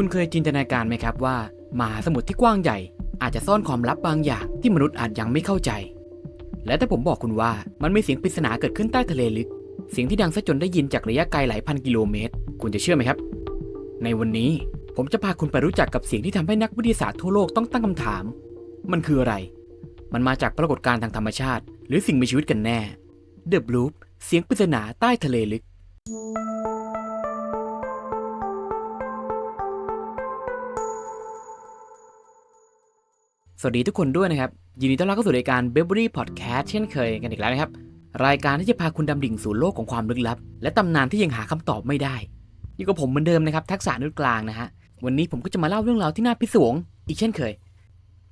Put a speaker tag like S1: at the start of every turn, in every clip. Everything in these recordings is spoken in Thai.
S1: คุณเคยจินตนาการไหมครับว่า มหาสมุทรที่กว้างใหญ่ อาจจะซ่อนความลับบางอย่างที่มนุษย์อาจยังไม่เข้าใจ และถ้าผมบอกคุณว่ามันมีเสียงปริศนาเกิดขึ้นใต้ทะเลลึก เสียงที่ดังซะจนได้ยินจากระยะไกลหลายพันกิโลเมตร คุณจะเชื่อไหมครับ ในวันนี้ผมจะพาคุณไปรู้จักกับเสียงที่ทำให้นักวิทยาศาสตร์ทั่วโลกต้องตั้งคำถาม มันคืออะไร มันมาจากปรากฏการณ์ทางธรรมชาติ หรือสิ่งมีชีวิตกันแน่ The Bloop เสียงปริศนาใต้ทะเลลึก วัสดีทุกคนด้วยนะครับ ยินดีต้อนรับเข้าสู่รายการ b e v e r y Podcast เช่นเคยกันอีกแล้วนะครับ รายการที่จะพาคุณดำดิ่งสู่โลกของความลึกลับ และตำนานที่ยังหาคำตอบไม่ได้อยู่กับผมเหมือนเดิมนะครับ ทักษะนุชกลางนะฮะ วันนี้ผมก็จะมาเล่าเรื่องราวที่น่าพิศวง อีกเช่นเคย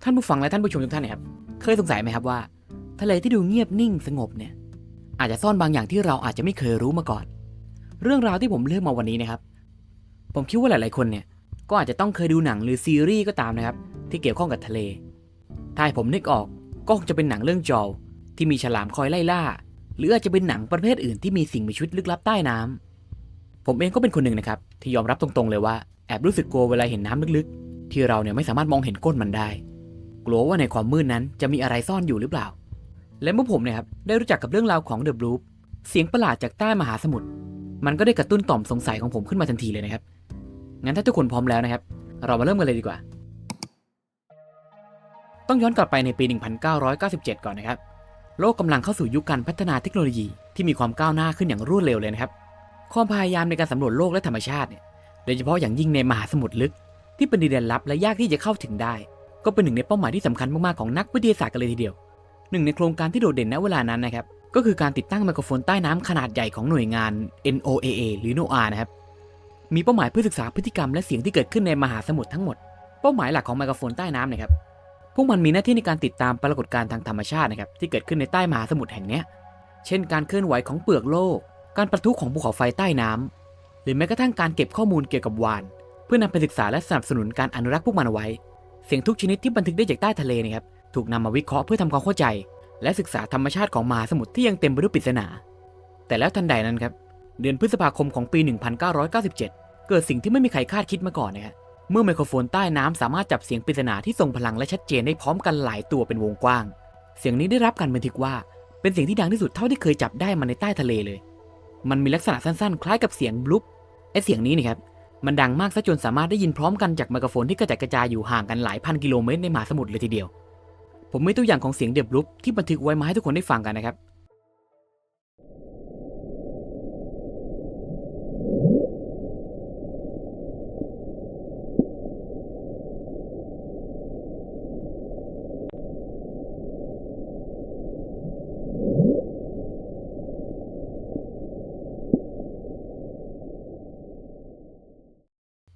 S1: ท่านผู้ฟังและท่านผู้ชมทุกท่านนะครับ เคยสงสัยไหมครับว่า ทะเลที่ดูเงียบนิ่งสงบเนี่ย อาจจะซ่อนบางอย่างที่เราอาจจะไม่เคยรู้มาก่อน เรื่องราวที่ผมเลือกมาวันนี้นะครับ ผมคิดว่าหลาย ๆ คนเนี่ย ก็อาจจะต้องเคยดูหนังหรือซีรีส์ก็ตามนะครับ ที่เกี่ยวข้องกับทะเล ถ้าให้ผมนึกออกก็คงจะเป็นหนังเรื่องจอลที่มีฉลามคอยไล่ล่า หรืออาจจะเป็นหนังประเภทอื่นที่มีสิ่งมีชีวิตลึกลับใต้น้ำผมเองก็เป็นคนหนึ่งนะครับ ที่ยอมรับตรงๆเลยว่าแอบรู้สึกกลัวเวลาเห็นน้ำลึกๆ ที่เราเนี่ยไม่สามารถมองเห็นก้นมันได้ กลัวว่าในความมืดนั้นจะมีอะไรซ่อนอยู่หรือเปล่า และเมื่อผมเนี่ยครับได้รู้จักกับเรื่องราวของเดอะบลูปเสียงประหลาดจากใต้มหาสมุทรมันก็ได้กระตุ้นต่อมสงสัยของผมขึ้นมาทันทีเลยนะครับงั้นถ้าทุกคนพร้อมแล้วนะครับ เรามาเริ่มกันเลยดีกว่า ต้องย้อนกลับไปในปี 1997 ก่อนนะครับ โลกกำลังเข้าสู่ยุคการพัฒนาเทคโนโลยีที่มีความก้าวหน้าขึ้นอย่างรวดเร็วเลยนะครับ ความพยายามในการสำรวจโลกและธรรมชาติเนี่ย โดยเฉพาะอย่างยิ่งในมหาสมุทรลึก ที่เป็นดินแดนลับและยากที่จะเข้าถึงได้ ก็เป็นหนึ่งในเป้าหมายที่สำคัญมากๆของนักวิทยาศาสตร์กันเลยทีเดียว หนึ่งในโครงการที่โดดเด่นณเวลานั้นนะครับ ก็คือการติดตั้งไมโครโฟนใต้น้ำขนาดใหญ่ของหน่วยงาน NOAA หรือ NOAA นะครับ มีเป้าหมายเพื่อศึกษาพฤติกรรมและเสียงที่เกิดขึ้นในมหาสมุทรทั้งหมด เป้าหมายหลักของไมโครโฟนใต้น้ำนะครับ พวกมันมีหน้าที่ในการติดตามปรากฏการณ์ทางธรรมชาตินะครับที่เกิดขึ้นในใต้มหาสมุทรแห่งนี้เช่น การเคลื่อนไหวของเปลือกโลก การประทุของภูเขาไฟใต้น้ำหรือแม้กระทั่งการเก็บข้อมูลเกี่ยวกับวาน เพื่อนำไปศึกษาและสนับสนุนการอนุรักษ์พวกมันเอาไว้ เสียงทุกชนิดที่บันทึกได้จากใต้ทะเลนะครับถูกนำมาวิเคราะห์เพื่อทำความเข้าใจ และศึกษาธรรมชาติของมหาสมุทรที่ยังเต็มไปด้วยปริศนา แต่แล้วทันใดนั้นครับเดือนพฤษภาคมของปี 1997 เกิดสิ่งที่ไม่มีใครคาดคิดมาก่อนนะครับ เมื่อไมโครโฟนใต้น้ำสามารถจับเสียงปริศนาที่ทรงพลังและชัดเจนได้พร้อมกันหลายตัวเป็นวงกว้าง เสียงนี้ได้รับการบันทึกว่า เป็นเสียงที่ดังที่สุดเท่าที่เคยจับได้มาในใต้ทะเลเลย มันมีลักษณะสั้นๆ คล้ายกับเสียงบลุ๊ปไอเสียงนี้นี่ครับมันดังมากซะจนสามารถได้ยินพร้อมกันจากไมโครโฟนที่กระจัดกระจายอยู่ห่างกันหลายพันกิโลเมตรในมหาสมุทรเลยทีเดียว ผมมีตัวอย่างของเสียงเดบลุ๊ปที่บันทึกไว้มาให้ทุกคนได้ฟังกันนะครับ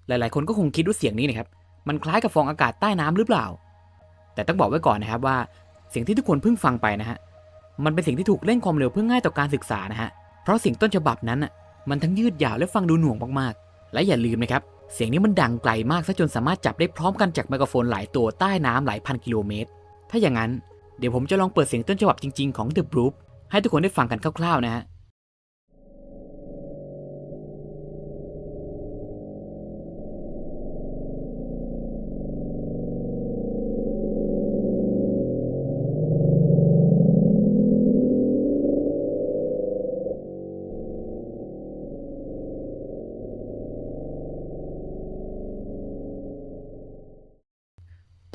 S1: หลายๆ คนก็คงคิดว่าเสียงนี้นะครับ มันคล้ายกับฟองอากาศใต้น้ำหรือเปล่า แต่ต้องบอกไว้ก่อนนะครับว่าเสียงที่ทุกคนเพิ่งฟังไปนะฮะ มันเป็นเสียงที่ถูกเร่งความเร็วเพื่อง่ายต่อการศึกษานะฮะ เพราะเสียงต้นฉบับนั้นอะ มันทั้งยืดยาวและฟังดูหน่วงมากๆ และอย่าลืมนะครับ เสียงนี้มันดังไกลมากซะจนสามารถจับได้พร้อมกันจากไมโครโฟนหลายตัวใต้น้ำหลายพันกิโลเมตร ถ้าอย่างนั้นเดี๋ยวผมจะลองเปิดเสียงต้นฉบับจริง ๆของ The Group ให้ทุกคนได้ฟังกันคร่าวๆนะฮะ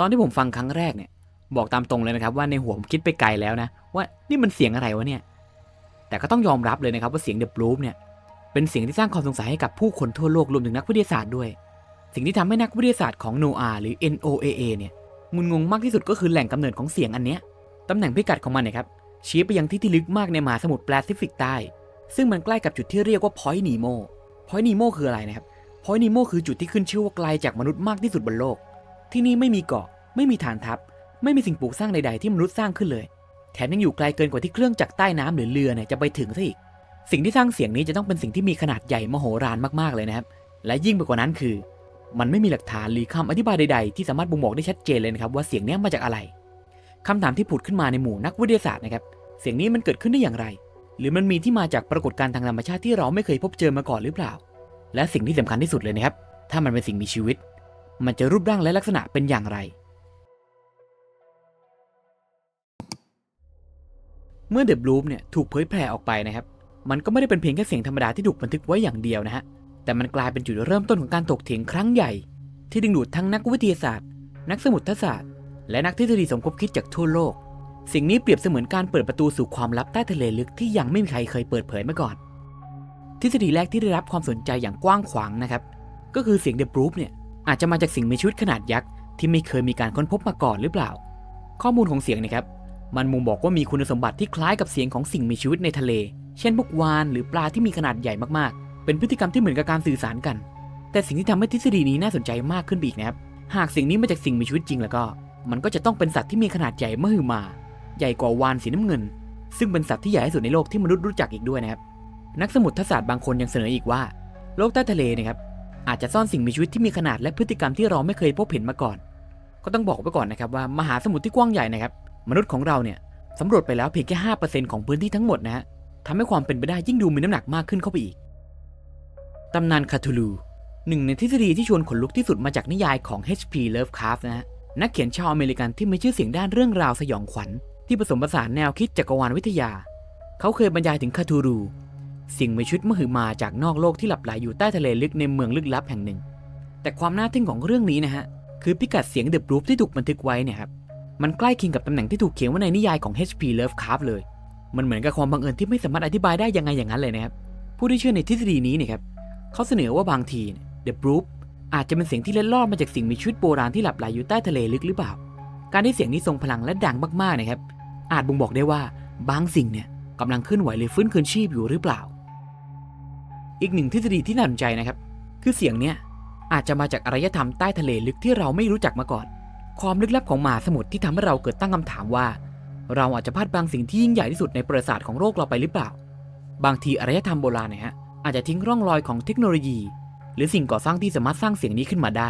S1: อนที่ผมฟังครั้งแรกเนี่ย บอกตามตรงเลยนะครับว่าในหัวผมคิดไปไกลแล้วนะ ว่านี่มันเสียงอะไรวะเนี่ย แต่ก็ต้องยอมรับเลยนะครับว่าเสียงเดอะบลูปเนี่ยเป็นเสียงที่สร้างความสงสัยให้กับผู้คนทั่วโลกรวมถึงนักวิทยาศาสตร์ด้วย สิ่งที่ทำให้นักวิทยาศาสตร์ของ NOAA หรือ NOAA เนี่ยงุนงงมากที่สุดก็คือแหล่งกำเนิดของเสียงอันเนี้ยตำแหน่งพิกัดของมันเนี่ยครับชี้ไปยังที่ที่ลึกมากในมหาสมุทรแปซิฟิกใต้ ซึ่งมันใกล้กับจุดที่เรียกว่า Point Nemo Point Nemo คืออะไรนะครับ Point Nemo คือจุดที่ขึ้นชื่อว่าไกลจากมนุษย์มากที่สุดบนโลก ที่นี่ไม่มีเกาะ ไม่มีฐานทัพ ไม่มีสิ่งปลูกสร้างใดๆที่มนุษย์สร้างขึ้นเลย แถมยังอยู่ไกลเกินกว่าที่เครื่องจักรใต้น้ำหรือเรือเนี่ยจะไปถึงซะอีก สิ่งที่สร้างเสียงนี้จะต้องเป็นสิ่งที่มีขนาดใหญ่มโหฬารมากๆเลยนะครับ และยิ่งไปกว่านั้นคือ มันไม่มีหลักฐานหรือคำอธิบายใดๆ ที่สามารถบ่งบอกได้ชัดเจนเลยนะครับว่าเสียงนี้มาจากอะไรคำถามที่ผุดขึ้นมาในหมู่นักวิทยาศาสตร์นะครับ เสียงนี้มันเกิดขึ้นได้อย่างไร หรือมันมีที่มาจากปรากฏการณ์ทางธรรมชาติที่เราไม่เคยพบเจอมาก่อนหรือเปล่า และสิ่งที่สำคัญที่สุดเลยนะครับ ถ้ามันเป็นสิ่งมีชีวิต มันจะรูปร่างและลักษณะเป็นอย่างไร เมื่อเดอะบลูมเนี่ยถูกเผยแพร่ออกไปนะครับ มันก็ไม่ได้เป็นเพียงแค่เสียงธรรมดาที่ถูกบันทึกไว้อย่างเดียวนะฮะ แต่มันกลายเป็นจุดเริ่มต้นของการถกเถียงครั้งใหญ่ ที่ดึงดูดทั้งนักวิทยาศาสตร์ นักสมุทรศาสตร์ และนักทฤษฎีสมคบคิดจากทั่วโลก สิ่งนี้เปรียบเสมือนการเปิดประตูสู่ความลับใต้ทะเลลึกที่ยังไม่มีใครเคยเปิดเผยมาก่อน ทฤษฎีแรกที่ได้รับความสนใจอย่างกว้างขวางนะครับ ก็คือเสียงเดอะบรูฟเนี่ยอาจจะมาจากสิ่งมีชีวิตขนาดยักษ์ที่ไม่เคยมีการค้นพบมาก่อนหรือเปล่า ข้อมูลของเสียงนะครับ มันมุงบอกว่ามีคุณสมบัติที่คล้ายกับเสียงของสิ่งมีชีวิตในทะเล เช่นพวกวานหรือปลาที่มีขนาดใหญ่มากๆ เป็นพฤติกรรมที่เหมือนกับการสื่อสารกัน แต่สิ่งที่ทำให้ทฤษฎีนี้น่าสนใจมากขึ้นไปอีกนะครับ หากสิ่งนี้มาจากสิ่งมีชีวิตจริงแล้วก็ มันก็จะต้องเป็นสัตว์ที่มีขนาดใหญ่มหึมา ใหญ่กว่าวานสีน้ำเงิน ซึ่งเป็นสัตว์ที่ใหญ่ที่สุดในโลกที่มนุษย์รู้จักอีกด้วยนะครับ นักสมุทรศาสตร์บางคนยังเสนออีกว่า โลกใต้ทะเลนะครับอาจจะซ่อนสิ่งมีชีวิตที่มีขนาดและพฤติกรรมที่เราไม่เคยพบเห็นมาก่อน ก็ต้องบอกไว้ก่อนนะครับว่ามหาสมุทรที่กว้างใหญ่นะครับ มนุษย์ของเราเนี่ยสำรวจไปแล้วเพียงแค่ห้าเปอร์เซ็นต์ของพื้นที่ทั้งหมดนะฮะทำให้ความเป็นไปได้ยิ่งดูมีน้ำหนักมากขึ้นเข้าไปอีก ตำนานคาทูลูหนึ่งในทฤษฎีที่ชวนขนลุกที่สุดมาจากนิยายของ H.P. Lovecraft นะฮะนักเขียนชาวอเมริกันที่มีชื่อเสียงด้านเรื่องราวสยองขวัญ ที่ผสมผสานแนวคิดจักรวาลวิทยา เขาเคยบรรยายถึงคาทูรูสิ่งมีชีวิตมหึมาจากนอกโลกที่หลับไหลอยู่ใต้ทะเลลึกในเมืองลึกลับแห่งหนึ่ง แต่ความน่าทึ่งของเรื่องนี้นะฮะคือพิกัดเสียงเดบรูฟที่ถูกบันทึกไว้เนี่ยครับ มันใกล้เคียงกับตำแหน่งที่ถูกเขียนไว้ในนิยายของ H.P. Lovecraft เลย มันเหมือนกับความบังเอิญที่ไม่สามารถอธิบายได้ยังไงอย่างนั้นเลยนะครับ ผู้ที่เชื่อในทฤษฎีนี้เนี่ยครับเขาเสนอว่าบางทีเดอะบรูฟอาจจะเป็นเสียงที่เล็ดลอดมาจากสิ่งมีชีวิตโบราณที่หลับไหลอยู่ใต้ทะเลลึกหรือเปล่า การที่เสียงนี้ทรงพลังและดังมากๆนะครับ อาจบ่งบอกได้ว่าบางสิ่งเนี่ยกำลังเคลื่อนไหวหรือฟื้นคืนชีพอยู่หรือเปล่า อีกหนึ่งทฤษฎีที่น่าสนใจนะครับ คือเสียงเนี้ยอาจจะมาจากอารยธรรมใต้ทะเลลึกที่เราไม่รู้จักมาก่อน ความลึกลับของมหาสมุทรที่ทำให้เราเกิดตั้งคำถามว่า เราอาจจะพลาดบางสิ่งที่ยิ่งใหญ่ที่สุดในประวัติศาสตร์ของโลกเราไปหรือเปล่า บางทีอารยธรรมโบราณเนี่ยฮะอาจจะทิ้งร่องรอยของเทคโนโลยี หรือสิ่งก่อสร้างที่สามารถสร้างเสียงนี้ขึ้นมาได้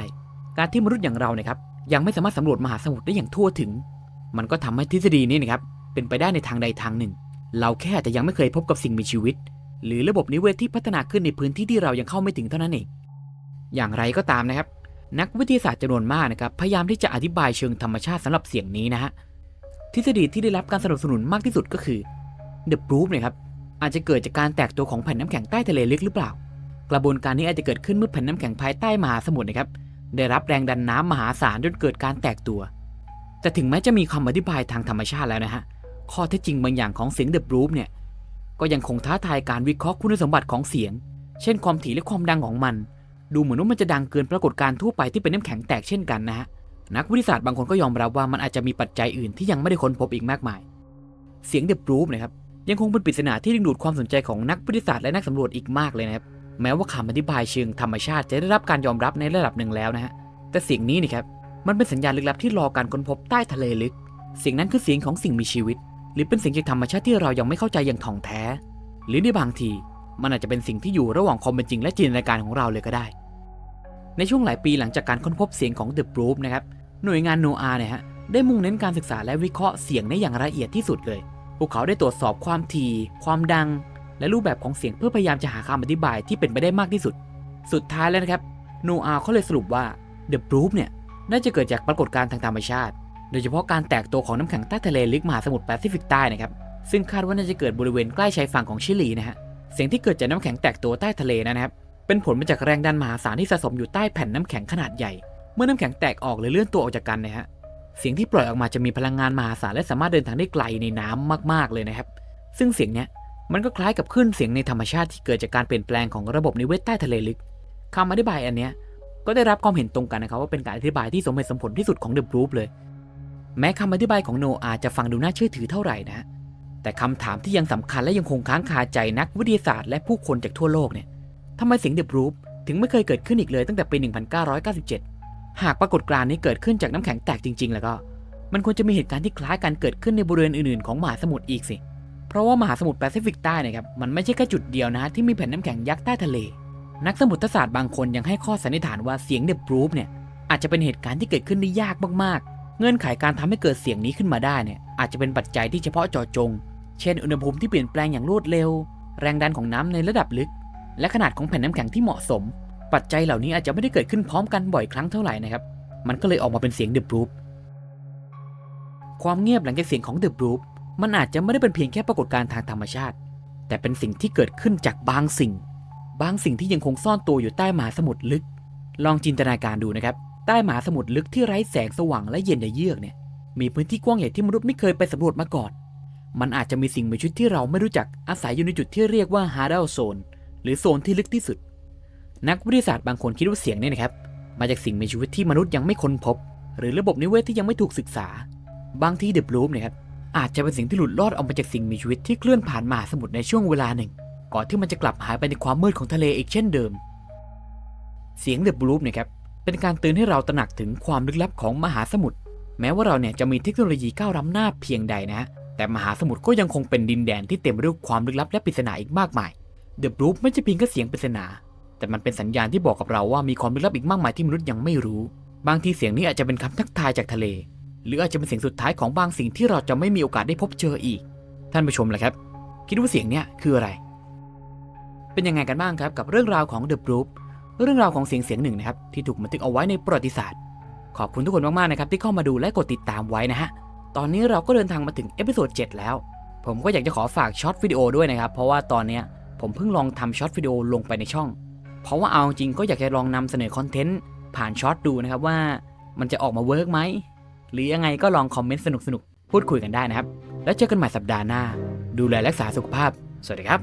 S1: การที่มนุษย์อย่างเราเนี่ยครับยังไม่สามารถสำรวจมหาสมุทรได้อย่างทั่วถึง มันก็ทำให้ทฤษฎีนี้นะครับเป็นไปได้ในทางใดทางหนึ่ง เราแค่อาจจะยังไม่เคยพบกับสิ่งมีชีวิต หรือระบบนิเวศที่พัฒนาขึ้นในพื้นที่ที่เรายังเข้าไม่ถึงเท่านั้นเองอย่างไรก็ตามนะครับ นักวิทยาศาสตร์จำนวนมากนะครับพยายามที่จะอธิบายเชิงธรรมชาติสำหรับเสียงนี้นะฮะทฤษฎีที่ได้รับการสนับสนุนมากที่สุดก็คือ The Proof เนี่ยครับอาจจะเกิดจากการแตกตัวของแผ่นน้ำแข็งใต้ทะเลลึกหรือเปล่า กระบวนการนี้อาจจะเกิดขึ้นเมื่อแผ่นน้ำแข็งภายใต้มหาสมุทรนะครับได้รับแรงดันน้ำมหาศาลจนเกิดการแตกตัว แต่ถึงแม้จะมีคำอธิบายทางธรรมชาติแล้วนะฮะข้อเท็จจริงบางอย่างของเสียง The Proof เนี่ยก็ยังคงท้าทายการวิเคราะห์คุณสมบัติของเสียง เช่นความถี่และความดังของมัน ดูเหมือนว่ามันจะดังเกินปรากฏการณ์ทั่วไปที่เป็นน้ำแข็งแตกเช่นกันนะฮะนักวิทยาศาสตร์บางคนก็ยอมรับว่ามันอาจจะมีปัจจัยอื่นที่ยังไม่ได้ค้นพบอีกมากมาย เสียง The Proof นะครับยังคงเป็นปริศนาที่ดึงดูดความสนใจของนักวิทยาศาสตร์และนักสำรวจอีกมากเลยนะครับแม้ว่าคำอธิบายเชิงธรรมชาติจะได้รับการยอมรับในระดับหนึ่งแล้วนะฮะแต่เสียงนี้นี่ครับมันเป็นสัญญาณลึกลับที่รอการค้นพบใต้ทะเลลึก เสียงนั้นคือเสียงของสิ่งมีชีวิต หรือเป็นเสียงจากธรรมชาติที่เรายังไม่เข้าใจอย่างถ่องแท้ หรือในบางที มันอาจจะเป็นสิ่งที่อยู่ระหว่างความเป็นจริงและจินตนาการของเราเลยก็ได้ ในช่วงหลายปีหลังจากการค้นพบเสียงของ The Proof นะครับหน่วยงานโนอาเนี่ยฮะได้มุ่งเน้นการศึกษาและวิเคราะห์เสียงในอย่างละเอียดที่สุดเลย พวกเขาได้ตรวจสอบความถี่ ความดัง และรูปแบบของเสียงเพื่อพยายามจะหาคำอธิบายที่เป็นไปได้มากที่สุด สุดท้ายแล้วนะครับโนอาเขาเลยสรุปว่า The Proof เนี่ยน่าจะเกิดจากปรากฏการณ์ทางธรรมชาติ โดยเฉพาะการแตกตัวของน้ำแข็งใต้ทะเลลึกมหาสมุทรแปซิฟิกใต้นะครับซึ่งคาดว่าน่าจะเกิดบริเวณใกล้ชายฝั่งของชิลีนะฮะเสียงที่เกิดจากน้ำแข็งแตกตัวใต้ทะเลนะครับ เป็นผลมาจากแรงดันมหาศาลที่สะสมอยู่ใต้แผ่นน้ำแข็งขนาดใหญ่ เมื่อน้ำแข็งแตกออกหรือเลื่อนตัวออกจากกันนะฮะ เสียงที่ปล่อยออกมาจะมีพลังงานมหาศาลและสามารถเดินทางได้ไกลในน้ำมากๆเลยนะครับ ซึ่งเสียงเนี้ยมันก็คล้ายกับคลื่นเสียงในธรรมชาติที่เกิดจากการเปลี่ยนแปลงของระบบนิเวศใต้ทะเลลึกคำอธิบายอันเนี้ยก็ได้รับความเห็นตรงกันนะครับว่าเป็นการอธิบายที่สมเหตุสมผลที่สุดของ The Proof เลย แม้คำอธิบายของโนอาจจะฟังดูน่าเชื่อถือเท่าไหร่นะ แต่คำถามที่ยังสำคัญและยังคงค้างคาใจนักวิทยาศาสตร์และผู้คนจากทั่วโลกเนี่ย ทำไมเสียง The Proof ถึงไม่เคยเกิดขึ้นอีกเลยตั้งแต่ปี 1997 หากปรากฏการณ์นี้เกิดขึ้นจากน้ำแข็งแตกจริง ๆ แล้วก็ มันควรจะมีเหตุการณ์ที่คล้ายกันเกิดขึ้นในบริเวณอื่นๆของมหาสมุทรอีกสิ เพราะว่ามหาสมุทรแปซิฟิกใต้นะครับ มันไม่ใช่แค่จุดเดียวนะที่มีแผ่นน้ำแข็งยักษ์ใต้ทะเล นักสมุทรศาสตร์บางคนยังให้ข้อสันนิษฐานว่าเสียง The Proof เนี่ยอาจจะเป็นเหตุการณ์ที่เกิดขึ้นได้ยากมากๆ เงื่อนไขการทำให้เกิดเสียงนี้ขึ้นมาได้เนี่ยอาจจะเป็นปัจจัยที่เฉพาะเจาะจง เช่น อุณหภูมิที่เปลี่ยนแปลงอย่างรวดเร็ว แรงดันของน้ำในระดับลึก และขนาดของแผ่นน้ำแข็งที่เหมาะสม ปัจจัยเหล่านี้อาจจะไม่ได้เกิดขึ้นพร้อมกันบ่อยครั้งเท่าไหร่นะครับ มันก็เลยออกมาเป็นเสียงเดอะบรูฟความเงียบหลังจากเสียงของเดอะบรูฟมันอาจจะไม่ได้เป็นเพียงแค่ปรากฏการณ์ทางธรรมชาติ แต่เป็นสิ่งที่เกิดขึ้นจากบางสิ่ง บางสิ่งที่ยังคงซ่อนตัวอยู่ใต้มหาสมุทรลึก ลองจินตนาการดูนะครับ ใต้มหาสมุทรลึกที่ไร้แสงสว่างและเย็นเยือกเนี่ย มีพื้นที่กว้างใหญ่ที่มนุษย์ไม่เคยไปสำรวจมาก่อน มันอาจจะมีสิ่งมีชีวิตที่เราไม่รู้จักอาศัยอยู่ในจุดที่เรียกว่าฮาร์ด l โซน หรือโซนที่ลึกที่สุด นักวิทยาศาสตร์บางคนคิดว่าเสียงเนี่ยนะครับ มาจากสิ่งมีชีวิตที่มนุษย์ยังไม่ค้นพบ หรือระบบนิเวศที่ยังไม่ถูกศึกษา บางที่เดอบลูมเนี่ยครับอาจจะเป็นสิ่งที่หลุดรอดออกมาจากสิ่งมีชีวิตที่เคลื่อนผ่านมหาสมุทรในช่วงเวลาหนึ่ง ก่อนที่มันจะกลับหายไปในความมืดของทะเลอีกเช่นเดิม เสียงเดอบลูมเนี่ยครับเป็นการเตือนให้เราตระหนักถึงความลึกลับของมหาสมุทรแม้ว่าเราเนี่ยจะมีเทคโนโลยีก้าวล้ำหน้าเพียงใดนะฮะแต่มหาสมุทรก็ยังคงเป็นดินแดนที่เต็มไปด้วยความลึกลับและปริศนาอีกมากมาย เดอะบลูมไม่ใช่เพียงแค่เสียงปริศนา แต่มันเป็นสัญญาณที่บอกกับเราว่ามีความลึกลับอีกมากมายที่มนุษย์ยังไม่รู้ บางทีเสียงนี้อาจจะเป็นคำทักทายจากทะเล หรืออาจจะเป็นเสียงสุดท้ายของบางสิ่งที่เราจะไม่มีโอกาสได้พบเจออีก ท่านผู้ชมล่ะครับ คิดว่าเสียงเนี้ยคืออะไร เป็นยังไงกันบ้างครับกับเรื่องราวของ The Proof เรื่องราวของเสียงเสียงหนึ่งนะครับที่ถูกบันทึกเอาไว้ในประวัติศาสตร์ ขอบคุณทุกคนมากๆนะครับที่เข้ามาดูและกดติดตามไว้นะฮะตอนนี้เราก็เดินทางมาถึงเอพิโซด7แล้ว ผมก็อยากจะขอฝากช็อตวิดีโอด้วยนะครับ เพราะว่าตอนเนี้ย ผมเพิ่งลองทำช็อตวิดีโอลงไปในช่อง เพราะว่าเอาจริงก็อยากจะลองนำเสนอคอนเทนต์ผ่านช็อตดูนะครับว่ามันจะออกมาเวิร์กไหม หรือยังไงก็ลองคอมเมนต์สนุกๆ พูดคุยกันได้นะครับ แล้วเจอกันใหม่สัปดาห์หน้า ดูแลรักษาสุขภาพ สวัสดีครับ